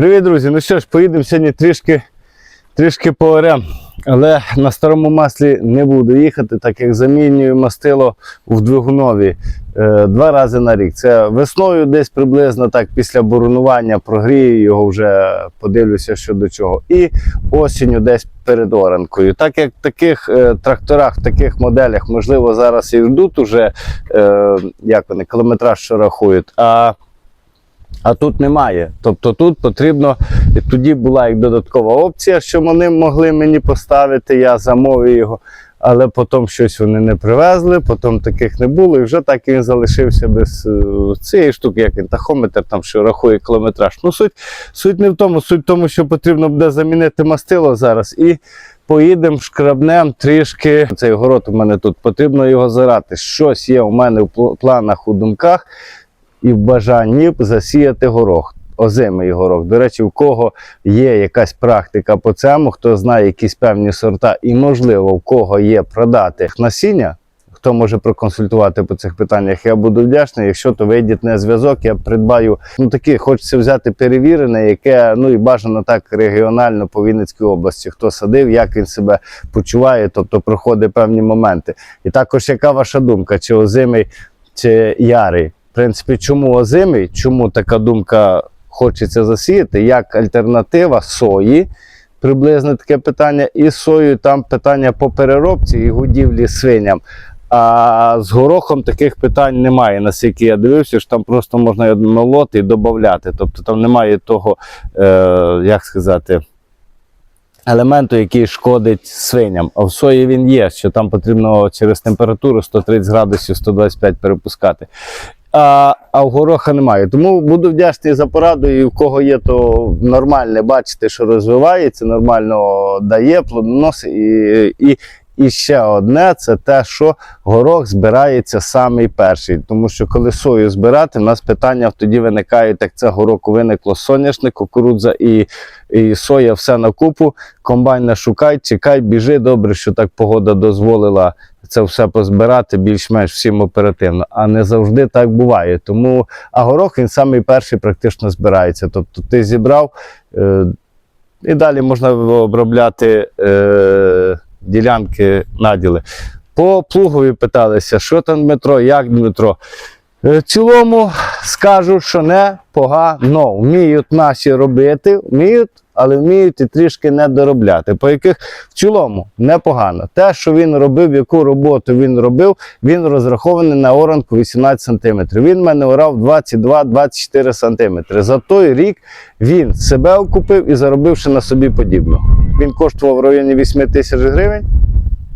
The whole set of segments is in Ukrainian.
Привіт, друзі! Ну що ж, поїдемо сьогодні трішки, трішки по орем. Але на старому маслі не буду їхати, так як замінюю мастило в двигунові е, два рази на рік. Це весною десь приблизно так після боронування прогрію його вже подивлюся, що до чого. І осінню десь перед оранкою. Так як в таких е, тракторах, в таких моделях, можливо, зараз і йдуть уже, е, як вони, кілометраж, що рахують. А а тут немає. Тобто тут потрібно, і тоді була як додаткова опція, що вони могли мені поставити, я замовив його, але потім щось вони не привезли, потім таких не було, і вже так він залишився без е, цієї штуки, як він тахометр, там що рахує кілометраж. Ну, суть, суть не в тому, суть в тому, що потрібно буде замінити мастило зараз. І поїдемо шкрабнем трішки. Цей город у мене тут потрібно його зарати. Щось є у мене в планах, у думках і в бажанні засіяти горох. Озимий горох. До речі, в кого є якась практика по цьому, хто знає якісь певні сорта, і, можливо, в кого є продати насіння, хто може проконсультувати по цих питаннях, я буду вдячний. Якщо то вийдіть на зв'язок, я придбаю ну такі, хочеться взяти перевірене, яке ну і бажано так регіонально по Вінницькій області. Хто садив, як він себе почуває, тобто проходить певні моменти. І також яка ваша думка, чи озимий, чи ярий? В принципі, чому озимий? Чому така думка хочеться засіяти? Як альтернатива сої? Приблизно таке питання. І з соєю там питання по переробці і годівлі свиням. А з горохом таких питань немає. Наскільки я дивився, що там просто можна молоти і додати. Тобто там немає того, е, як сказати, елементу, який шкодить свиням. А в сої він є, що там потрібно через температуру 130 градусів 125 перепускати. А, а в гороха немає. Тому буду вдячний за пораду. І в кого є, то нормальне бачите, що розвивається, нормально дає, плодоносить. І, і, і ще одне це те, що горох збирається самий перший. Тому що коли сою збирати, у нас питання тоді виникають, як це гороку виникло соняшник, кукурудза і, і соя все на купу. Комбайн не шукай, чекай, біжи. Добре, що так погода дозволила це все позбирати більш-менш всім оперативно. А не завжди так буває. Тому а горох він самий перший практично збирається. Тобто ти зібрав е, і далі можна обробляти е, ділянки наділи. По плугові питалися, що там Дмитро, як Дмитро. Е, В цілому скажу, що не погано. Вміють наші робити, вміють, але вміють і трішки не доробляти. По яких в цілому непогано. Те, що він робив, яку роботу він робив, він розрахований на оранку 18 см. Він мене орав 22-24 см. За той рік він себе окупив і заробивши на собі подібно. Він коштував в районі 8 тисяч гривень.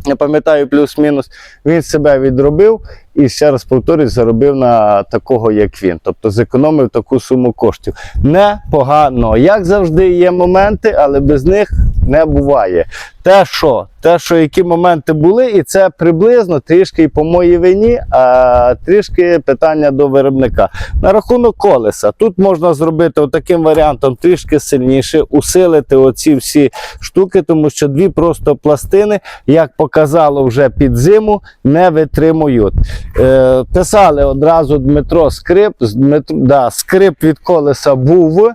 Я пам'ятаю, плюс-мінус, він себе відробив і ще раз повторюсь, заробив на такого, як він. Тобто зекономив таку суму коштів. Непогано. Як завжди, є моменти, але без них не буває. Те, що, те, що які моменти були, і це приблизно трішки і по моїй вині, а трішки питання до виробника. На рахунок колеса. Тут можна зробити таким варіантом трішки сильніше, усилити оці всі штуки, тому що дві просто пластини, як показало вже під зиму, не витримують. Е, писали одразу Дмитро скрип. Дмитро, да, скрип від колеса був.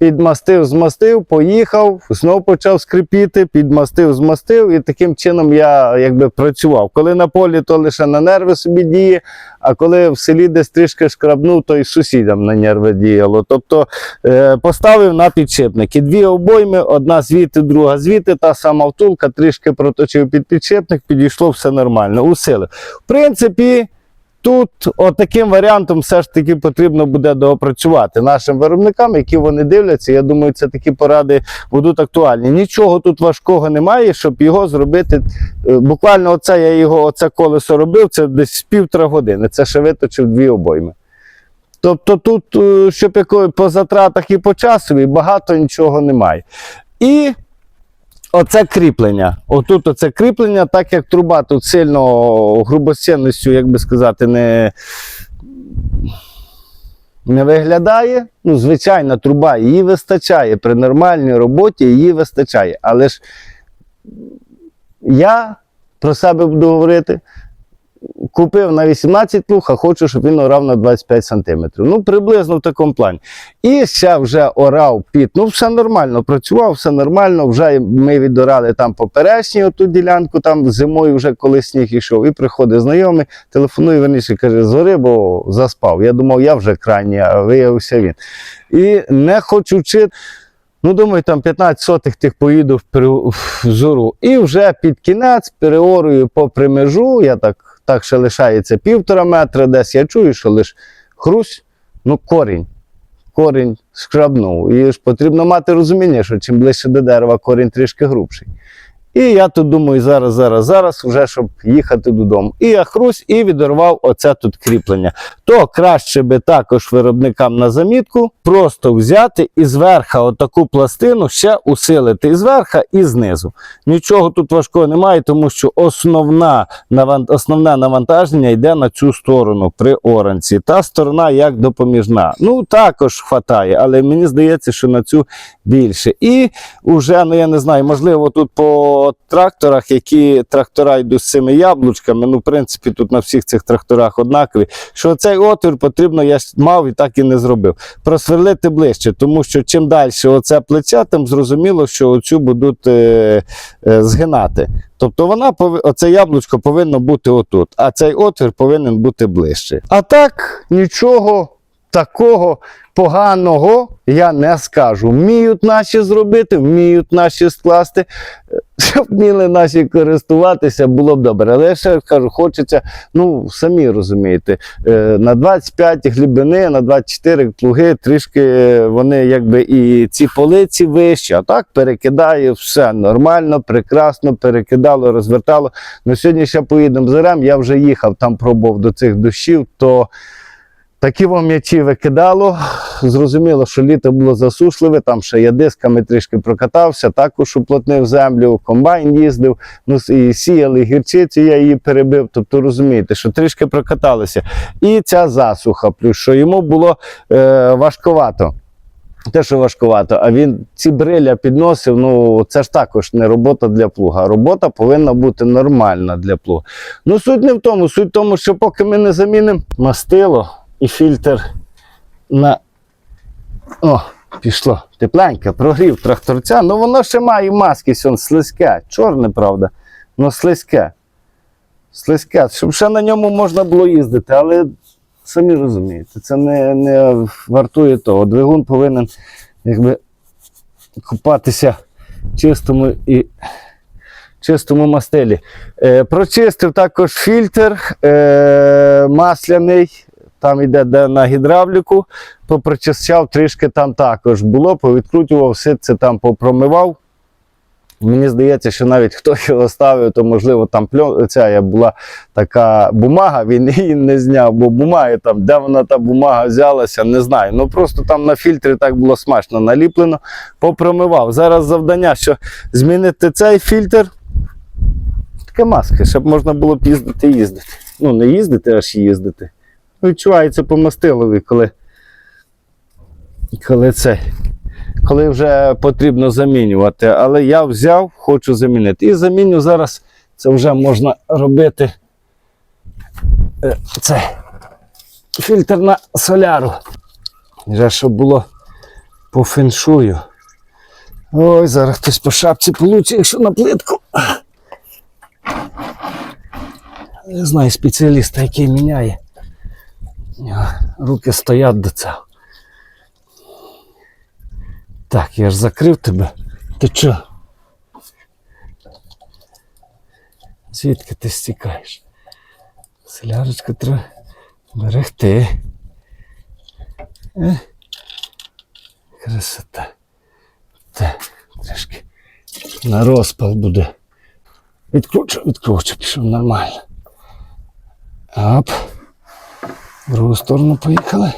Підмастив, змастив, поїхав, знов почав скрипіти, підмастив, змастив, і таким чином я якби працював. Коли на полі, то лише на нерви собі діє, а коли в селі десь трішки шкрабнув, то й сусідам на нерви діяло. Тобто е, поставив на підшипники. Дві обойми, одна звідти, друга звідти, та сама втулка, трішки проточив під підшипник, підійшло все нормально, усилив. В принципі. Тут отаким варіантом все ж таки потрібно буде доопрацювати нашим виробникам, які вони дивляться. Я думаю, це такі поради будуть актуальні. Нічого тут важкого немає, щоб його зробити. Е, Буквально оце я його, оце колесо робив, це десь півтора години. Це ще виточив дві обойми. Тобто тут, е, щоб якої по затратах і по часові, багато нічого немає. І Оце кріплення. Отут оце кріплення, так як труба тут сильно грубостінністю, як би сказати, не, не виглядає. Ну, звичайна труба, її вистачає. При нормальній роботі її вистачає. Але ж я про себе буду говорити. Купив на 18 плуг, а хочу, щоб він орав на 25 сантиметрів. Ну, приблизно в такому плані. І ще вже орав під. Ну, все нормально, працював, все нормально. Вже ми відорали там поперечні оту ділянку, там зимою вже коли сніг ішов. І приходить знайомий, телефонує, верніше, каже, зори, бо заспав. Я думав, я вже крайній, а виявився він. І не хочу вчити. Ну, думаю, там 15 сотих тих поїду в, пере- в зору. І вже під кінець переорую попри межу. Я так, так ще лишається півтора метра, десь я чую, що лиш хрусь, ну корінь. Корінь скрабнув. І ж потрібно мати розуміння, що чим ближче до дерева, корінь трішки грубший. І я тут думаю, зараз, зараз, зараз, вже щоб їхати додому. І я хрусь і відірвав оце тут кріплення. То краще би також виробникам на замітку просто взяти і зверха отаку пластину ще усилити і зверха, і знизу. Нічого тут важкого немає, тому що основна, наван- основне навантаження йде на цю сторону при оранці. Та сторона як допоміжна. Ну, також хватає, але мені здається, що на цю більше. І вже, ну я не знаю, можливо, тут по тракторах, які трактора йдуть з цими яблучками, ну, в принципі, тут на всіх цих тракторах однакові, що цей отвір потрібно, я мав і так і не зробив. Просверлити ближче, тому що чим далі оце плече, тим зрозуміло, що оцю будуть е, е, згинати. Тобто вона оце яблучко повинно бути отут, а цей отвір повинен бути ближче. А так нічого такого поганого я не скажу. Вміють наші зробити, вміють наші скласти. Щоб вміли наші користуватися, було б добре. Але я ще кажу, хочеться, ну самі розумієте, е, на 25 глибини, на 24 плуги, трішки е, вони якби і ці полиці вищі, а так перекидає все нормально, прекрасно, перекидало, розвертало. Ну сьогодні ще поїдемо зарем. Я вже їхав там, пробував до цих дощів, то такі вам м'ячі викидало. Зрозуміло, що літо було засушливе, там ще я дисками трішки прокатався, також уплотнив землю, комбайн їздив, ну і сіяли гірчицю, я її перебив. Тобто розумієте, що трішки прокаталися. І ця засуха, плюс що йому було е, важковато. Те, що важкувато, а він ці бриля підносив. Ну це ж також не робота для плуга. Робота повинна бути нормальна для плуга. Ну суть не в тому, суть в тому, що поки ми не замінимо мастило і фільтр на. О, пішло. Тепленьке, прогрів тракторця. Ну воно ще має маски, сьон слизьке. Чорне, правда, але слизьке. Слизьке, щоб ще на ньому можна було їздити, але самі розумієте, це не, не вартує того. Двигун повинен якби купатися чистому і чистому мастилі. Е, прочистив також фільтр е, масляний, там йде де на гідравліку, попрочищав трішки там також було, повідкрутював, все це там попромивав. Мені здається, що навіть хто його ставив, то можливо там пльон, ця була така бумага, він її не зняв, бо бумаги там, де вона та бумага взялася, не знаю. Ну просто там на фільтрі так було смачно наліплено, попромивав. Зараз завдання, що змінити цей фільтр. Така маска, щоб можна було б їздити їздити. Ну, не їздити, аж їздити. Відчувається по мастилові, коли, коли це коли вже потрібно замінювати. Але я взяв, хочу замінити. І заміню зараз це вже можна робити е, це фільтр на соляру. Вже щоб було по феншую. Ой, зараз хтось по шапці получить, якщо на плитку. Не знаю спеціаліста, який міняє. Руки стоять до цього. Так, я ж закрив тебе. Ти чо? Звідки ти стікаєш? Селярочку треба берегти. Е? Красота. Так, трішки на розпал буде. Відкручу, відкручу, пішов нормально. Оп. Другу сторону поїхали.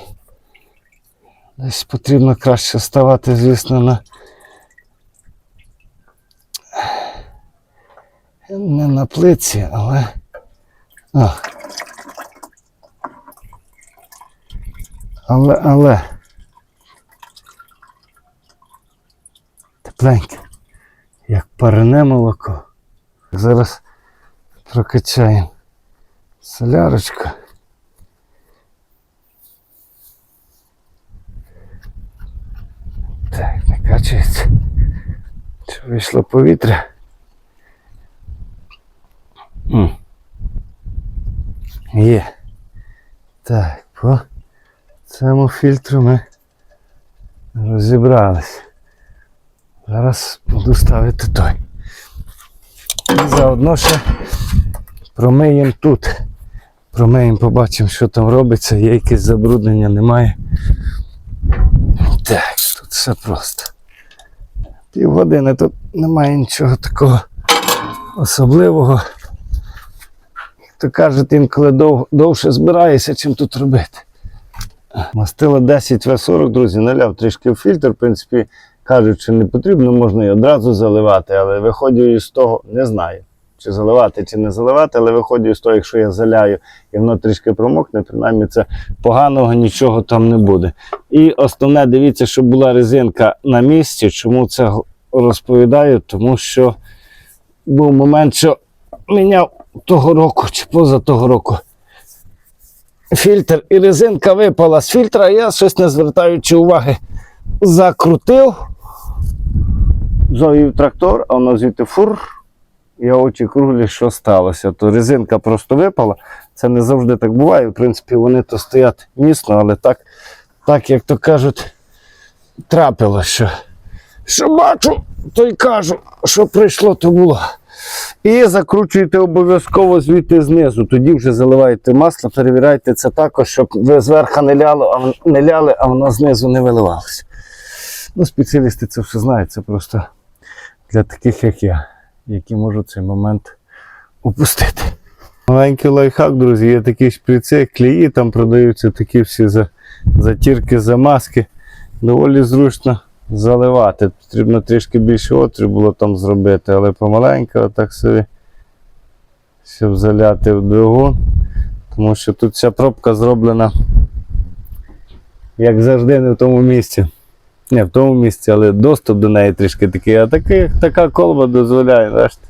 Десь потрібно краще ставати, звісно, на. Не на плиці, але. А. Але, але. Тепленьке. Як парене молоко. Зараз прокачаємо Солярочка. Так, не качається. Чи вийшло повітря? М. Є. Так, по цьому фільтру ми розібрались. Зараз буду ставити той. І заодно ще промиємо тут. Промиємо, побачимо, що там робиться, є якесь забруднення, немає. Так, тут все просто. Півгодини тут немає нічого такого особливого. Як то кажуть, інколи дов, довше збираєшся, чим тут робити. Мастило 10 В40, друзі, наляв трішки в фільтр. В принципі, кажуть, що не потрібно, можна і одразу заливати, але виходжу із того, не знаю, чи заливати, чи не заливати, але виходжу з того, якщо я заляю і воно трішки промокне, принаймні це поганого нічого там не буде. І основне, дивіться, щоб була резинка на місці. Чому це розповідаю? Тому що був момент, що міняв того року чи поза того року фільтр і резинка випала з фільтра, я щось не звертаючи уваги, закрутив, завів трактор, а воно звідти фур. Я очі круглі, що сталося. То резинка просто випала. Це не завжди так буває. В принципі, вони то стоять міцно, але так, так як то кажуть, трапило, що, що бачу, то й кажу, що прийшло, то було. І закручуєте обов'язково звідти знизу. Тоді вже заливаєте масло, перевіряйте це також, щоб ви зверху не ляли, а не ляли, а воно знизу не виливалося. Ну, спеціалісти це все знають, це просто для таких, як я, які можуть цей момент упустити. Маленький лайфхак, друзі, є такі шприци, клеї, там продаються такі всі за- затірки, замазки. Доволі зручно заливати. Потрібно трішки більше отрів було там зробити, але помаленьку отак собі, щоб заляти в двигун. Тому що тут ця пробка зроблена, як завжди, не в тому місці. Не в тому місці, але доступ до неї трішки такий. А такий, така колба дозволяє. Бачите.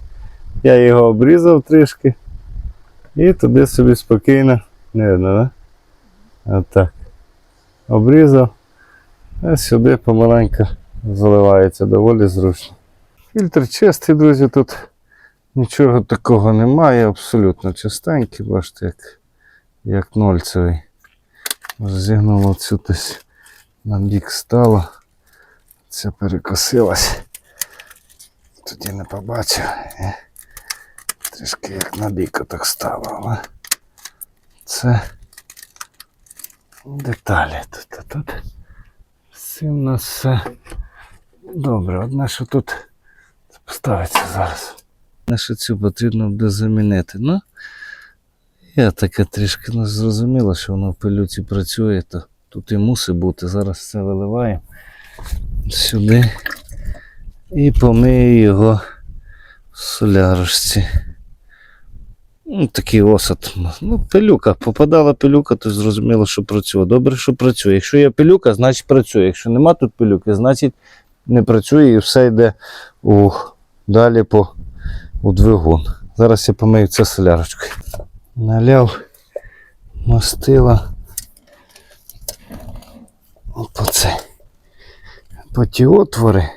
Я його обрізав трішки. І туди собі спокійно. Не видно, да? Отак. Обрізав. А сюди помаленьку заливається доволі зручно. Фільтр чистий, друзі, тут нічого такого немає, абсолютно чистенький, бачите, як, як нольцевий. Розігнуло цю десь на бік стало. Це перекосилось. Тоді не побачив. Трішки як на бік так стало, але це деталі тут. а тут. З у нас все добре. Одне, що тут поставиться зараз. Одне, що цю потрібно буде замінити. Ну, я таке трішки ну, зрозуміло, що воно в пилюці працює, то тут і мусить бути. Зараз це виливаємо сюди і помию його в солярочці. Ну, такий осад. Ну, пилюка. Попадала пилюка, то зрозуміло, що працює. Добре, що працює. Якщо є пилюка, значить працює. Якщо нема тут пилюки, значить не працює і все йде у, далі по у двигун. Зараз я помию це солярочкою. Наляв мастила по це. По ті отвори.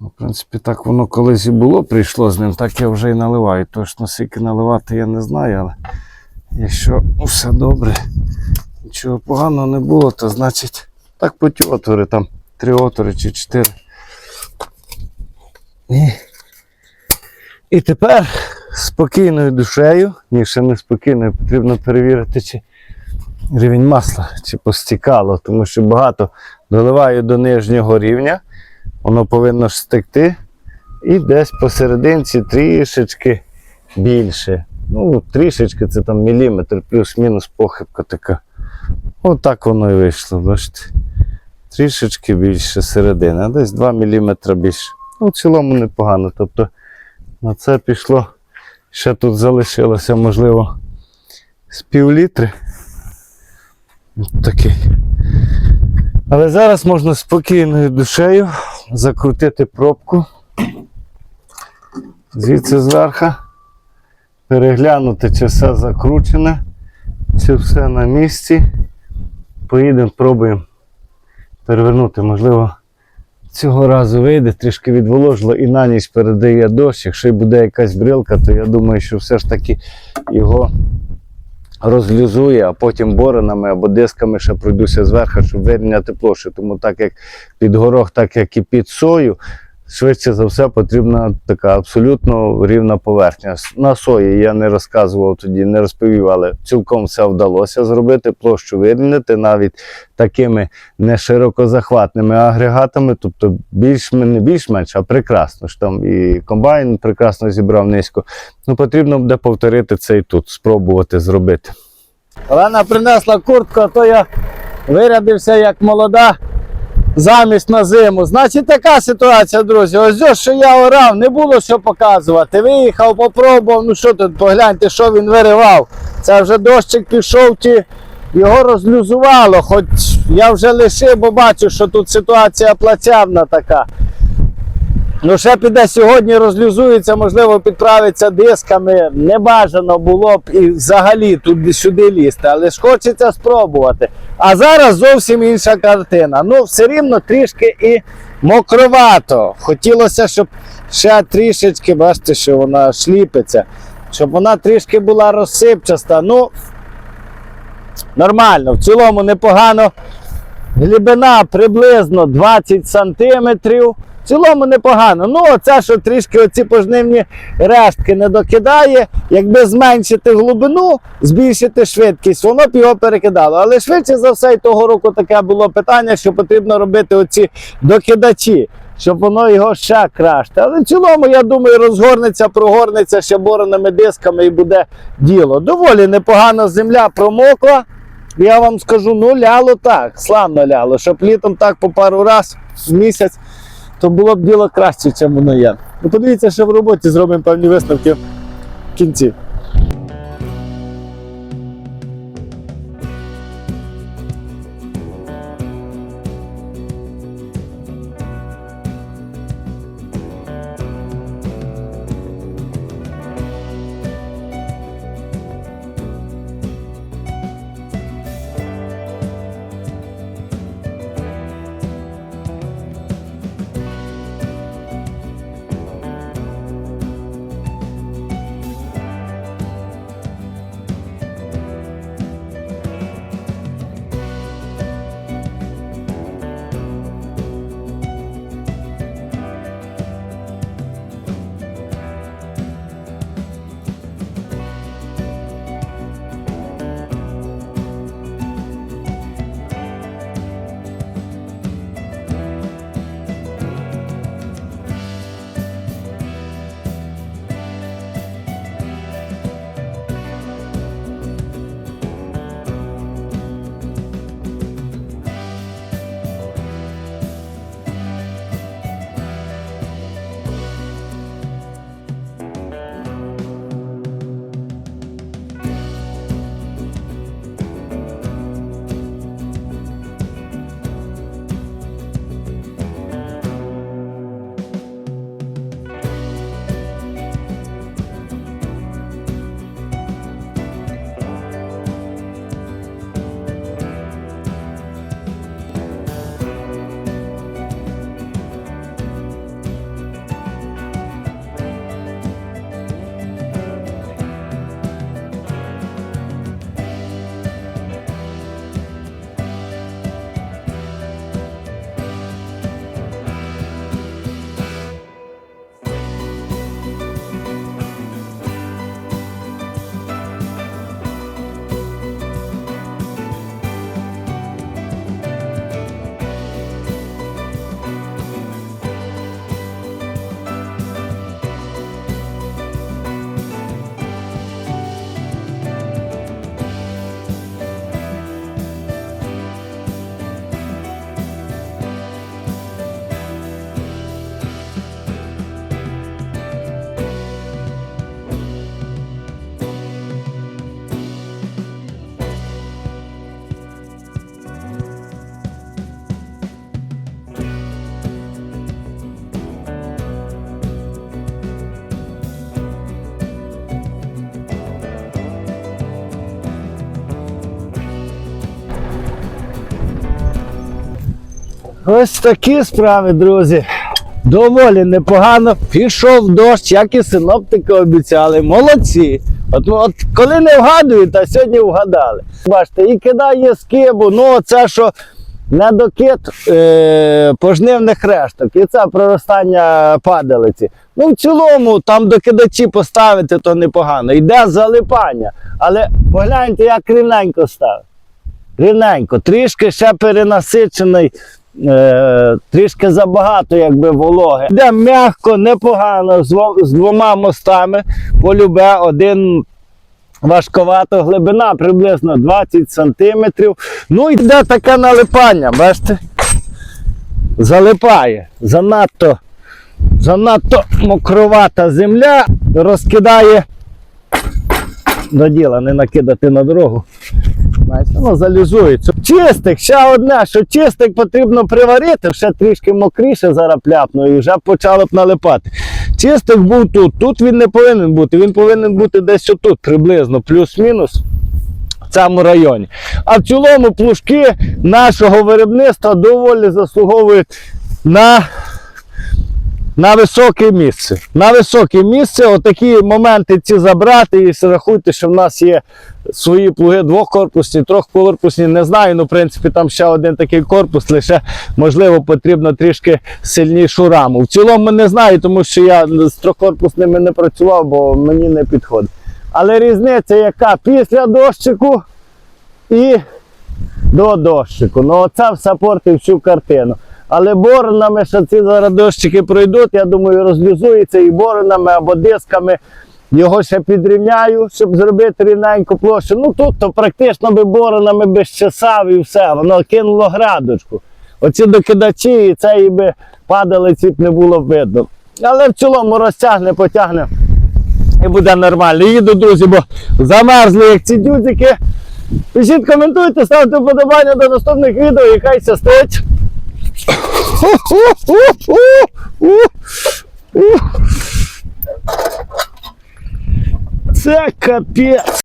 Ну, В принципі, так воно колись і було, прийшло з ним, так я вже і наливаю. Точно скільки наливати я не знаю, але якщо все добре, нічого поганого не було, то значить так по ті там три отвори чи чотири. І, і тепер спокійною душею, ні, ще не спокійною, потрібно перевірити, чи рівень масла, чи постікало, тому що багато доливаю до нижнього рівня воно повинно ж стекти. І десь посерединці трішечки більше. Ну, трішечки це там міліметр, плюс-мінус похибка така. Отак воно і вийшло, бачите. Трішечки більше середини, десь 2 мм більше. Ну, в цілому непогано. Тобто на це пішло. Ще тут залишилося, можливо, з пів літри. Такий. Але зараз можна спокійною душею закрутити пробку. Звідси зверху переглянути, чи все закручене, чи все на місці. Поїдемо, пробуємо перевернути. Можливо, цього разу вийде, трішки відволожило і на ніч передає дощ. Якщо й буде якась брилка, то я думаю, що все ж таки його розлюзує, а потім боринами або дисками ще пройдуся зверху, щоб вирівняти площу. Тому так як під горох, так як і під сою, швидше за все потрібна така абсолютно рівна поверхня. На сої я не розказував тоді, не розповів, але цілком все вдалося зробити, площу вирівняти навіть такими не широкозахватними агрегатами, тобто більш не більш-менш, а прекрасно. ж Там і комбайн прекрасно зібрав низько. Ну, потрібно буде повторити це і тут, спробувати зробити. Олена принесла куртку, а то я вирядився як молода замість на зиму. Значить, така ситуація, друзі. Ось ось, що я орав, не було що показувати. Виїхав, попробував. Ну що тут, погляньте, що він виривав. Це вже дощик пішов, ті його розлюзувало. Хоч я вже лишив, бо бачу, що тут ситуація плацявна така. Ну, ще піде сьогодні, розлюзується, можливо, підправиться дисками. Не бажано було б і взагалі туди сюди лізти, але ж хочеться спробувати. А зараз зовсім інша картина. Ну, все рівно трішки і мокровато. Хотілося, щоб ще трішечки, бачите, що вона шліпиться, щоб вона трішки була розсипчаста. Ну, нормально, в цілому непогано. Глибина приблизно 20 сантиметрів. В цілому непогано. Ну, оце, що трішки оці пожнивні рештки не докидає. Якби зменшити глибину, збільшити швидкість, воно б його перекидало. Але швидше за все, і того року таке було питання, що потрібно робити оці докидачі, щоб воно його ще краще. Але в цілому, я думаю, розгорнеться, прогорнеться ще бороними дисками і буде діло. Доволі непогана земля промокла. Я вам скажу, ну ляло так, славно ляло, щоб літом так по пару раз в місяць, то було б діло краще, ніж воно є. Ну подивіться, що в роботі зробимо певні висновки в кінці. Ось такі справи, друзі. Доволі непогано. Пішов дощ, як і синоптики обіцяли. Молодці. От, от коли не вгадують, а сьогодні вгадали. Бачите, і кидає скибу, ну це що недокид е, пожнивних решток. І це проростання падалиці. Ну, в цілому, там докидачі поставити, то непогано. Йде залипання. Але погляньте, як рівненько ставить. Рівненько, трішки ще перенасичений, е, трішки забагато, якби вологи. Йде м'яко, непогано, з, двома мостами. Полюбе один важковато, глибина приблизно 20 сантиметрів. Ну йде таке налипання, бачите? Залипає. Занадто, занадто мокровата земля розкидає. До діла не накидати на дорогу. Знаєте, воно залізується. Чистик, ще одне, що чистик потрібно приварити, ще трішки мокріше зараз пляпну і вже почало б налипати. Чистик був тут, тут він не повинен бути, він повинен бути десь отут, приблизно, плюс-мінус. В цьому районі. А в цілому плужки нашого виробництва доволі заслуговують на на високе місце. На високе місце, отакі моменти ці забрати і рахуйте, що в нас є свої плуги двохкорпусні, трьохкорпусні. Не знаю, ну в принципі там ще один такий корпус, лише можливо потрібно трішки сильнішу раму. В цілому не знаю, тому що я з трьохкорпусними не працював, бо мені не підходить. Але різниця яка після дощику і до дощику. Ну оце все портить всю картину. Але боронами, що ці зараз дощики пройдуть, я думаю, розлюзується і боронами або дисками. Його ще підрівняю, щоб зробити рівненьку площу. Ну тут то практично би боронами би щесав і все, воно кинуло градочку. Оці докидачі і це і би падали, ці б не було видно. Але в цілому розтягне, потягне і буде нормально. Їду, друзі, бо замерзли як ці дюдзики. Пишіть, коментуйте, ставте вподобання до наступних відео і хай щастить. Це капець.